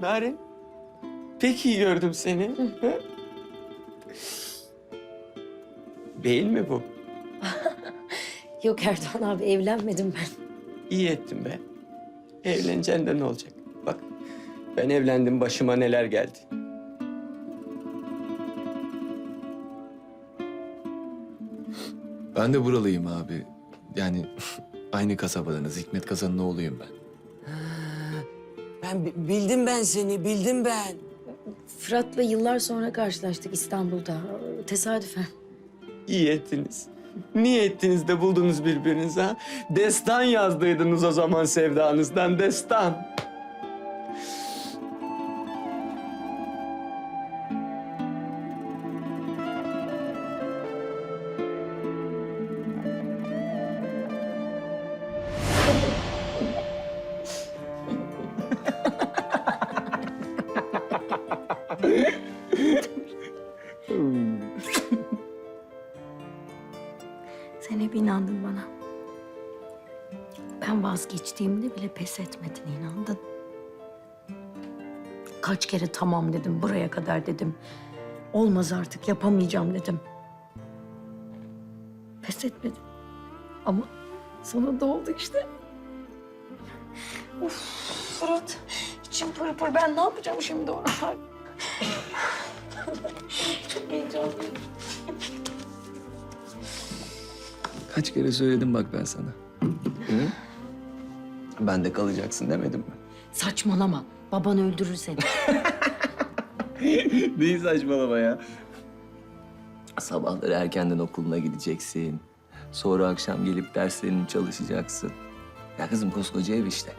Narin. Pek iyi gördüm seni. Değil mi bu? Yok Erdoğan abi evlenmedim ben. İyi ettin be. Evleneceksin de ne olacak? Bak ben evlendim başıma neler geldi. Ben de buralıyım abi. Yani aynı kasabadanız. Hikmet Kazan'ın oğluyum ben. Ben bi- bildim ben seni, bildim ben. Fırat'la yıllar sonra karşılaştık İstanbul'da. Tesadüfen. İyi ettiniz. Niye ettiniz de buldunuz birbirinizi ha? Destan yazdıydınız o zaman sevdanızdan destan. Sen hep inandın bana. Ben vazgeçtiğimde bile pes etmedin, inandın. Kaç kere tamam dedim, buraya kadar dedim. Olmaz artık, yapamayacağım dedim. Pes etmedim. Ama sonunda oldu işte. Of Fırat, içim pır pır. Ben ne yapacağım şimdi ona? Çok heyecanlıyım. Kaç kere söyledim bak ben sana. Hı? Ben de kalacaksın demedim mi? Saçmalama. Baban öldürür seni. Neyi saçmalama ya. Sabahları erkenden okuluna gideceksin. Sonra akşam gelip derslerini çalışacaksın. Ya kızım koskoca ev işte.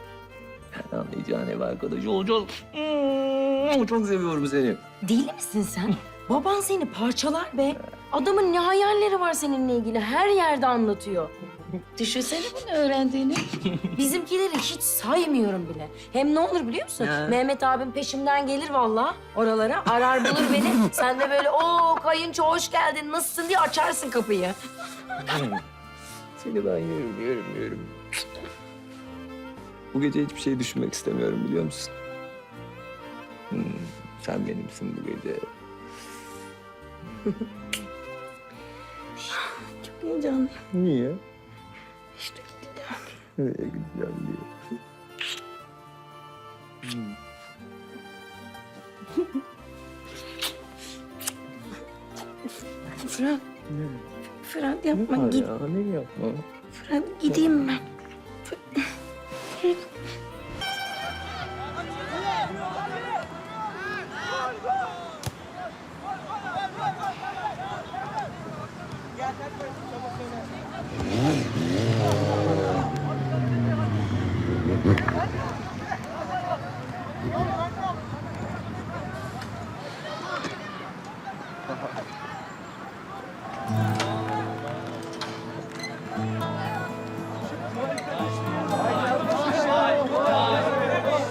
Yani anlayacağın ev arkadaşı olacağız. Hmm, Çok seviyorum seni. Deli misin sen? Baban seni parçalar be. Adamın ne hayalleri var seninle ilgili her yerde anlatıyor. Düşünsene bunu öğrendiğini. Bizimkileri hiç saymıyorum bile. Hem ne olur biliyor musun? Ya. Mehmet abim peşimden gelir vallahi oralara. Arar bulur beni. Sen de böyle o kayınço hoş geldin nasılsın diye açarsın kapıyı. Seni ben yerim, yerim, yerim. Bu gece hiçbir şey düşünmek istemiyorum biliyor musun? Hmm, sen benimsin bu gece. Çok heyecanlıyım. Niye? İşte gitti. Nereye gideceğim diye. Fırat. Fırat yapma Var git. ya, ne yapma? Fırat gideyim ben.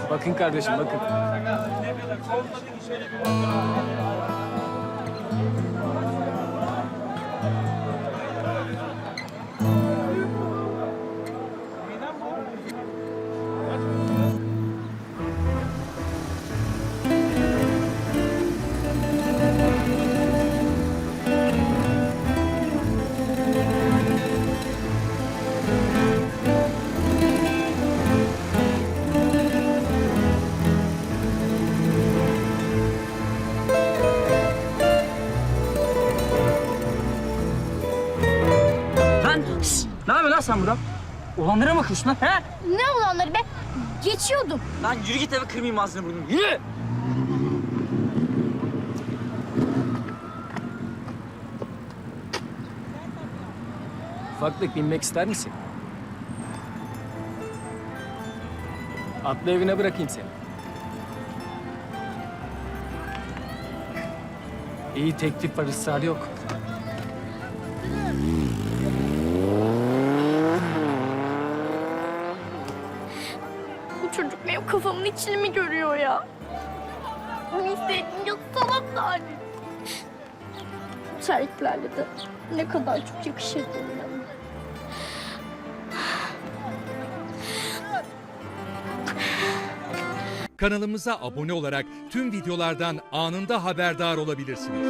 Bakın kardeşim bakın. Sen burada? Olanlara mı bakıyorsun lan he? Ne olanları be? Geçiyordum. Lan yürü git eve kırmayayım ağzını burnunu yürü! Ufaklık binmek ister misin? Atla evine bırakayım seni. İyi teklif var, ısrar yok. Çocuk benim kafamın içini mi görüyor ya? Onu hissedince salak yani. Bu terliklerle de ne kadar çok yakışırdı ona. Kanalımıza abone olarak tüm videolardan anında haberdar olabilirsiniz.